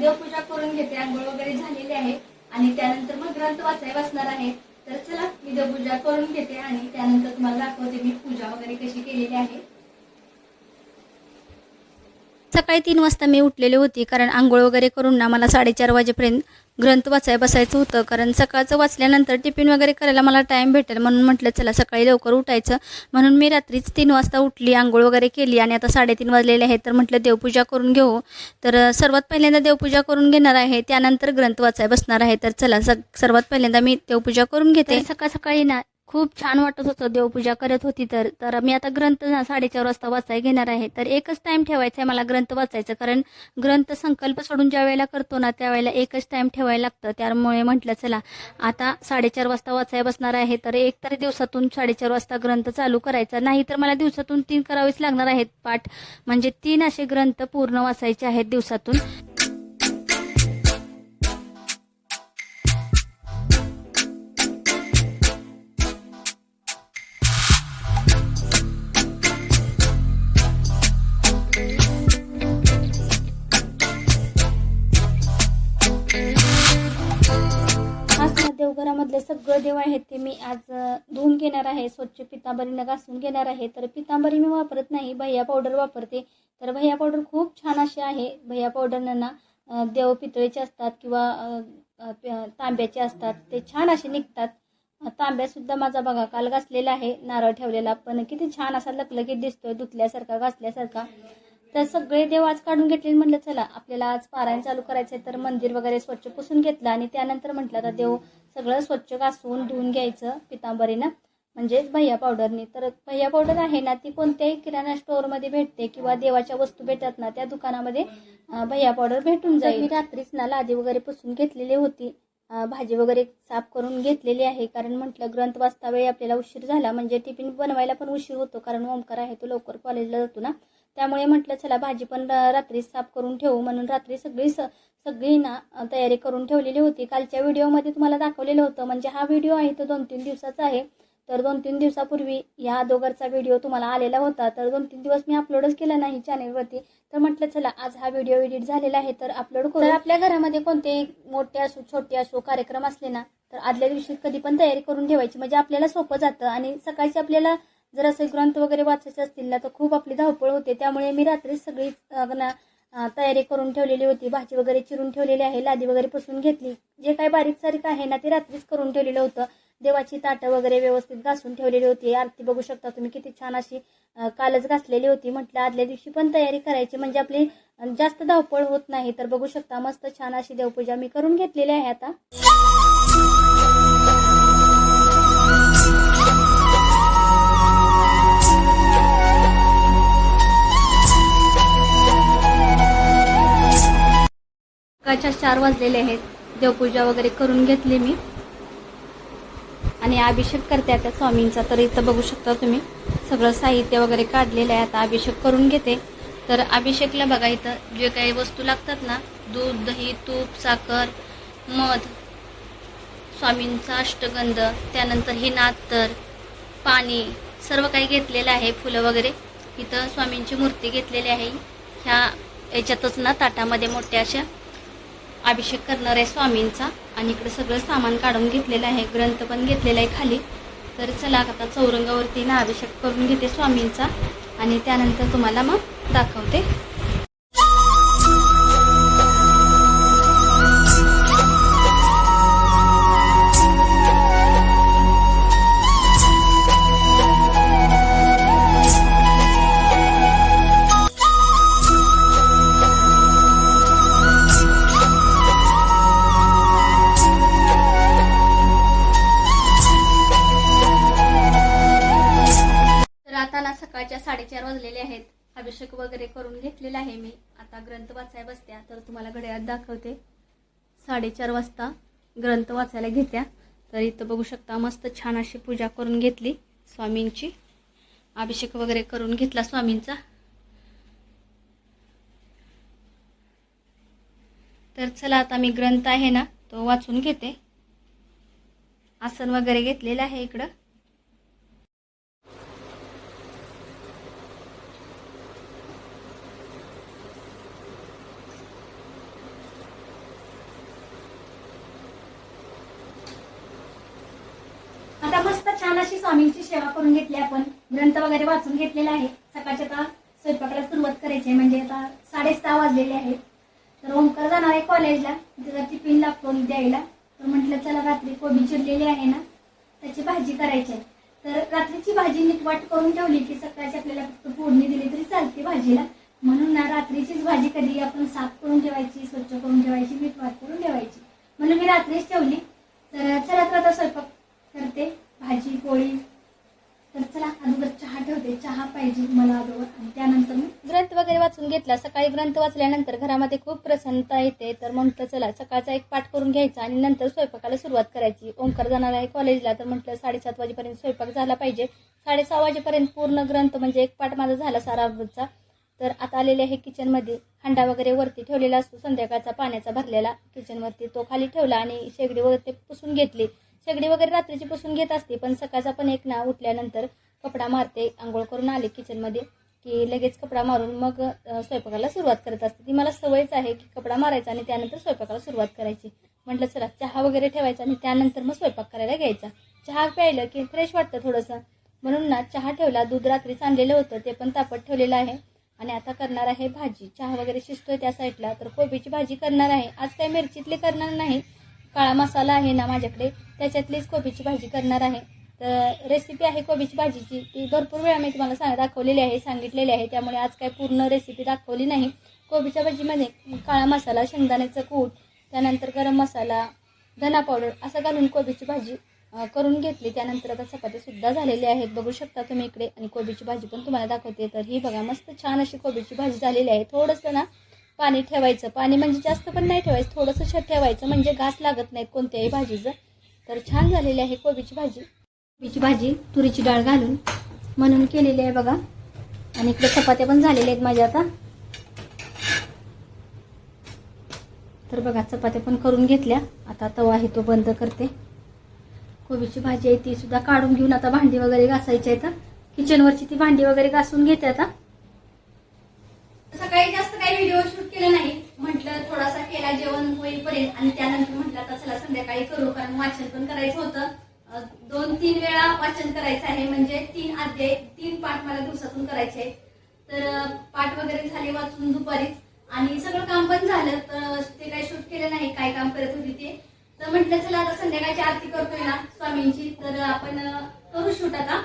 देवपूजा करून घेते. आंघोळ वगैरे झालेली आहे. आणि त्यानंतर मग ग्रंथ वाचाय बसणार आहे. तर चला मी देवपूजा करून घेते आणि त्यानंतर तुम्हाला दाखवते मी पूजा वगैरे कशी केलेली आहे. सकाळी तीन वाजता मी उठलेली होती कारण आंघोळ वगैरे करून ना मला साडेचार वाजेपर्यंत ग्रंथ वाचाय बसायचं होतं. कारण सकाळचं वाचल्यानंतर टिफिन वगैरे करायला मला टाईम भेटेल म्हणून म्हटलं चला सकाळी लवकर उठायचं. म्हणून मी रात्रीच तीन वाजता उठली आंघोळ वगैरे केली आणि आता साडेतीन वाजलेले आहेत तर म्हटलं देवपूजा करून घेऊ. तर सर्वात पहिल्यांदा देवपूजा करून घेणार आहे त्यानंतर ग्रंथ वाचाय बसणार आहे. तर चला स सर्वात पहिल्यांदा मी देवपूजा करून घेते. सकाळ सकाळी ना खूप छान वाटत होतं देवपूजा करत होती तर तर मी आता ग्रंथ ना साडेचार वाजता वाचाय घेणार आहे. तर एकच टाईम ठेवायचा आहे मला ग्रंथ वाचायचं कारण ग्रंथ संकल्प सोडून ज्या वेळेला करतो ना त्यावेळेला एकच टाईम ठेवायला लागतं. त्यामुळे म्हटलं चला आता साडेचार वाजता वाचाय बसणार आहे. तर एक तरी दिवसातून साडेचार वाजता ग्रंथ चालू करायचा. नाही तर मला दिवसातून तीन करावेच लागणार आहेत. पाठ म्हणजे तीन असे ग्रंथ पूर्ण वाचायचे आहेत दिवसातून. देवघरामधले सगळं देव आहेत ते मी आज धुवून घेणार आहे स्वच्छ पितांबरीनं घासून घेणार आहे. तर पितांबरी मी वापरत नाही भैया पावडर वापरते. तर भैया पावडर खूप छान अशी आहे. भैया पावडरनं ना देव पितळेचे असतात किंवा तांब्याचे असतात. ते छान असे निघतात. तांब्यासुद्धा माझा बघा काल घासलेला आहे नारळ ठेवलेला. पण किती छान असा लकलकीत दिसतोय धुतल्यासारखा घासल्यासारखा. तर सगळे देव आज काढून घेतले म्हटलं चला आपल्याला आज पारायण चालू करायचं आहे तर मंदिर वगैरे स्वच्छ पुसून घेतलं आणि त्यानंतर म्हटलं आता देव सगळं स्वच्छ घासून धुवून घ्यायचं पितांबरीनं म्हणजेच भैया पावडरनी तर भैया पावडर आहे ना ती कोणत्याही किराणा स्टोअरमध्ये भेटते किंवा देवाच्या वस्तू भेटतात ना त्या दुकानामध्ये भैया पावडर भेटून जाईल. मी रात्रीच ना लादी वगैरे पुसून घेतलेली होती. भाजी वगैरे साफ करून घेतलेली आहे कारण म्हटलं ग्रंथ वाचता वेळी आपल्याला उशीर झाला म्हणजे टिफिन बनवायला पण उशीर होतो कारण ओमकार आहे तो लवकर कॉलेजला जातो ना. त्यामुळे म्हटलं चला भाजी पण रात्री साफ करून ठेवू म्हणून रात्री सगळी स सगळी ना तयारी करून ठेवलेली होती. कालच्या व्हिडिओमध्ये तुम्हाला दाखवलेलं होतं म्हणजे हा व्हिडिओ आहे तो दोन तीन दिवसाचा आहे. तर दोन तीन दिवसापूर्वी ह्या दोघरचा व्हिडिओ तुम्हाला आलेला होता. तर दोन तीन दिवस मी अपलोडच केला नाही चॅनेलवरती तर म्हटलं चला आज हा व्हिडिओ एडिट झालेला आहे तर अपलोड करू. तर आपल्या घरामध्ये कोणते मोठे असो छोटे असो कार्यक्रम असले ना तर आदल्या दिवशी कधी पण तयारी करून ठेवायची. म्हणजे आपल्याला सोपं जातं आणि सकाळची आपल्याला जर असे ग्रंथ वगैरे वाचायचे असतील ना तर खूप आपली धावपळ होते. त्यामुळे मी रात्रीच सगळी तयारी करून ठेवलेली होती. भाजी वगैरे चिरून ठेवलेली आहे लादी वगैरे पुसून घेतली. जे काही बारीक सारीक आहे ना ते रात्रीच करून ठेवलेलं होतं. देवाची ताटं वगैरे व्यवस्थित घासून ठेवलेली होती. आरती बघू शकता तुम्ही किती छान अशी कालच घासलेली होती. म्हटलं आदल्या दिवशी पण तयारी करायची. म्हणजे आपली जास्त धावपळ होत नाही. तर बघू शकता मस्त छान अशी देवपूजा मी करून घेतलेली आहे आता. सकाळच्या चार वाजलेले आहेत. देवपूजा वगैरे करून घेतली मी. आणि अभिषेक करते आता स्वामींचा. तर इथं बघू शकता तुम्ही सगळं साहित्य वगैरे काढलेलं आहे. आता अभिषेक करून घेते. तर अभिषेकला बघा इथं जे काही वस्तू लागतात ना दूध दही तूप साखर मध स्वामींचा अष्टगंध त्यानंतर ही नातर पाणी सर्व काही घेतलेलं आहे फुलं वगैरे. इथं स्वामींची मूर्ती घेतलेली आहे. ह्या याच्यातच ना ताटामध्ये मोठ्या अशा अभिषेक करणार आहे स्वामींचा आणि इकडे सगळं सामान काढून घेतलेलं आहे ग्रंथ पण घेतलेला आहे खाली. तर चला आता चौरंगावरती ना अभिषेक करून घेते स्वामींचा आणि त्यानंतर तुम्हाला मग दाखवते. अभिषेक वगैरे करून घेतलेला आहे मी. आता ग्रंथ वाचाय बसत्या. तर तुम्हाला घड्याळात दाखवते. साडेचार वाजता ग्रंथ वाचायला घेत्या. तर इथं बघू शकता मस्त छान अशी पूजा करून घेतली स्वामींची. अभिषेक वगैरे करून घेतला स्वामींचा. तर चला आता मी ग्रंथ आहे ना तो वाचून घेते. आसन वगैरे घेतलेलं आहे इकडं आता मस्त छान अशी स्वामींची सेवा करून घेतली आपण. ग्रंथ वगैरे वाचून घेतलेला आहे. सकाळच्या आता स्वयंपाकाला सुरुवात करायची आहे. म्हणजे आता साडेसहा वाजलेले आहेत. तर ओंकार जाणार आहे कॉलेजला. त्याचा टिफिन लागतो द्यायला तर म्हटलं चला रात्री कोबी चिरलेली आहे ना त्याची भाजी करायची आहे. तर रात्रीची भाजी नीट वाट करून ठेवली की सकाळची आपल्याला फक्त फोडणी दिली तरी चालते भाजीला. म्हणून ना रात्रीचीच भाजी कधी आपण साफ करून ठेवायची स्वच्छ करून ठेवायची नीट वाट करून ठेवायची. म्हणून मी रात्रीच ठेवली. तर चला तर आता स्वयंपाक करते. भाजी पोळी. तर चला अगोदर चहा ठेवते. चहा पाहिजे मला अगोदर. आणि त्यानंतर मी ग्रंथ वगैरे वाचून घेतला. सकाळी ग्रंथ वाचल्यानंतर घरामध्ये खूप प्रसन्नता येते. तर म्हटलं चला सकाळचा एक पाठ करून घ्यायचा आणि नंतर स्वयंपाकाला सुरुवात करायची. ओंकार जाणार आहे कॉलेजला. तर म्हटलं साडेसात वाजेपर्यंत स्वयंपाक झाला पाहिजे. साडेसहा वाजेपर्यंत पूर्ण ग्रंथ म्हणजे एक पाठ माझा झाला सारा अवृतचा तर आता आलेले आहे किचनमध्ये. हंडा वगैरे वरती ठेवलेला असतो. संध्याकाळचा पाण्याचा भरलेला किचनवरती. तो खाली ठेवला आणि शेगडी वगैरे ते पुसून घेतली. शेगडी वगैरे रात्रीची पुसून घेत असते पण सकाळचा पण एक ना उठल्यानंतर कपडा मारते आंघोळ करून आले किचनमध्ये की लगेच कपडा मारून मग स्वयंपाकाला सुरुवात करत असते. ती मला सवयच आहे की कपडा मारायचा आणि त्यानंतर स्वयंपाकाला सुरुवात करायची. म्हटलं चला चहा वगैरे ठेवायचा आणि त्यानंतर मग स्वयंपाक करायला घ्यायचा. चहा प्यायलं की फ्रेश वाटतं थोडंसं. म्हणून ना चहा ठेवला. दूध रात्री आणलेलं होतं ते पण तापत ठेवलेलं आहे. आणि आता करणार आहे भाजी. चहा वगैरे शिजतोय त्या साईडला तर कोबीची भाजी करणार आहे. आज काही मिरचीतली करणार नाही. काळा मसाला आहे ना माझ्याकडे त्याच्यातलीच कोबीची भाजी करणार आहे. तर रेसिपी आहे कोबीची भाजीची. ती भरपूर वेळा मी तुम्हाला सांग दाखवलेली आहे सांगितलेली आहे. त्यामुळे आज काय पूर्ण रेसिपी दाखवली नाही. कोबीच्या भाजीमध्ये काळा मसाला शेंगदाण्याचं कूट त्यानंतर गरम मसाला धना पावडर असं घालून कोबीची भाजी करून घेतली. त्यानंतर आता चपातीसुद्धा झालेली झालेल्या आहेत. बघू शकता तुम्ही इकडे. आणि कोबीची भाजी पण तुम्हाला दाखवते. तर ही बघा मस्त छान अशी कोबीची भाजी झालेली आहे. थोडंसं ना पाणी ठेवायचं. पाणी म्हणजे जास्त पण नाही ठेवायचं थोडंसं ठेवायचं म्हणजे घास लागत नाहीत कोणत्याही भाजीचं. तर छान झालेली आहे कोबीची भाजी. कोबीची भाजी तुरीची डाळ घालून म्हणून केलेली आहे बघा. आणि इकडे चपात्या पण झालेल्या आहेत माझ्या आता. तर बघा चपात्या पण करून घेतल्या. आता तवा आहे तो बंद करते. कोबीची भाजी आहे ती सुद्धा काढून घेऊन आता भांडी वगैरे घासायची आहेत किचनवरची ती भांडी वगैरे घासून घेते आता. सकाळी जास्त व्हिडिओ शूट केला नाही. म्हटलं थोडासा केला जेवण होईपर्यंत आणि त्यानंतर म्हटलं आता चला संध्याकाळी करू कारण वाचन पण करायचं होतं. दोन तीन वेळा वाचन करायचं आहे म्हणजे तीन अध्याय तीन पाठ मला दिवसातून करायचे तर पाठ वगैरे झाले वाचून दुपारीच. आणि सगळं काम पण झालं तर ते काही शूट केलं नाही काय काम करत होती ते. तर म्हटलं चला आता संध्याकाळची आरती करतोय ना स्वामींची. तर आपण करू शूट आता.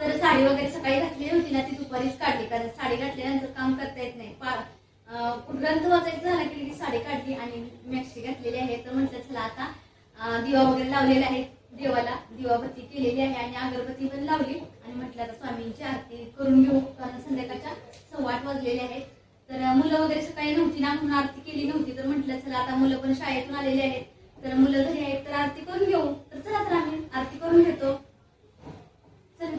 तर साडी वगैरे सकाळी घातली होती ना ती दुपारीच काढली कारण साडी घातल्यानंतर काम करता येत नाही. पा ग्रंथ वाचायचं झालं की साडी काढली आणि मॅक्सी घातलेली आहे. तर म्हटलं चला आता दिवा वगैरे लावलेला आहे देवाला. दिवाबत्ती केलेली आहे आणि अगरबत्ती पण लावली. आणि म्हटलं आता स्वामींची आरती करून घेऊ. कारण संध्याकाळच्या सव्वा आठ वाजलेले आहेत. तर मुलं वगैरे सकाळी नव्हती ना म्हणून आरती केली नव्हती. तर म्हटलं चला आता मुलं पण शाळेतून आलेले आहेत. तर मुलं घरी आहेत तर आरती करून घेऊ. तर चला तर आम्ही आरती करून घेतो. चल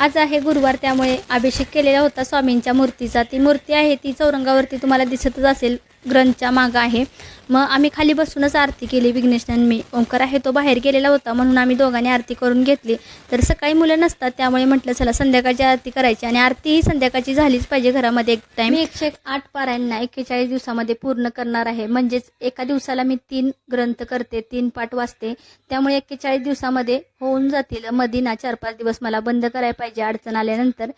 आज आहे गुरुवार त्यामुळे अभिषेक केलेला होता स्वामींच्या मूर्तीचा. ती मूर्ती आहे ती चौरंगावरती तुम्हाला दिसतच असेल. ग्रंथच्या मागं आहे. मग आम्ही खाली बसूनच आरती केली. विघ्नेशनं मी. ओंकार आहे तो बाहेर गेलेला होता म्हणून आम्ही दोघांनी आरती करून घेतली. तर सकाळी मुलं नसतात त्यामुळे म्हटलं चला संध्याकाळची आरती करायची. आणि आरती ही संध्याकाळची झालीच पाहिजे घरामध्ये एक टाइम एकशे एकशे आठ पारायणना एक्केचाळीस दिवसामध्ये पूर्ण करणार आहे. म्हणजेच एका दिवसाला मी तीन ग्रंथ करते तीन पाठ वाचते. त्यामुळे एक्केचाळीस दिवसामध्ये होऊन जातील. मदीना चार पाच दिवस मला बंद करायला पाहिजे अडचण आल्यानंतर.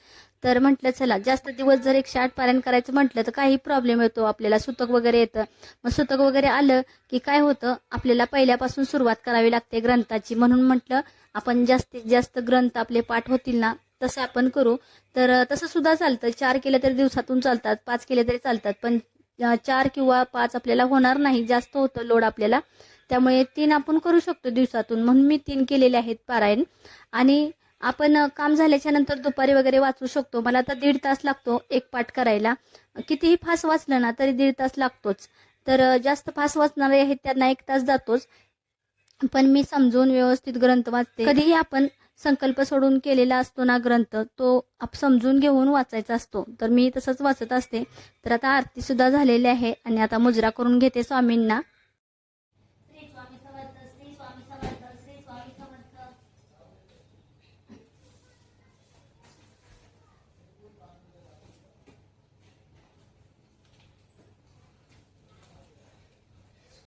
तर म्हटलं चला जास्त दिवस जर एकशे आठ पारायण करायचं म्हटलं तर काही प्रॉब्लेम येतो. आपल्याला सुतक वगैरे येतं. मग सुतक वगैरे आलं की काय होतं? आपल्याला पहिल्यापासून सुरुवात करावी लागते ग्रंथाची. म्हणून म्हटलं आपण जास्तीत जास्त ग्रंथ आपले पाठ होतील ना तसं आपण करू. तर तसं सुद्धा चालतं. चार केले तरी दिवसातून चालतात पाच केले तरी चालतात. पण चार किंवा पाच आपल्याला होणार नाही. जास्त होतं लोड आपल्याला. त्यामुळे तीन आपण करू शकतो दिवसातून. म्हणून मी तीन केलेले आहेत पारायण. आणि आपण काम झाल्याच्यानंतर दुपारी वगैरे वाचू शकतो. मला आता दीड तास लागतो एक पाठ करायला. कितीही फास्ट वाचलं ना तरी दीड तास लागतोच. तर जास्त फास्ट वाचणारे आहेत त्यांना एक तास जातोच. पण मी समजून व्यवस्थित ग्रंथ वाचते. कधीही आपण संकल्प सोडून केलेला असतो ना ग्रंथ तो आप समजून घेऊन वाचायचा असतो. तर मी तसंच वाचत असते. तर आता आरती सुद्धा झालेली आहे आणि आता मुजरा करून घेते स्वामींना.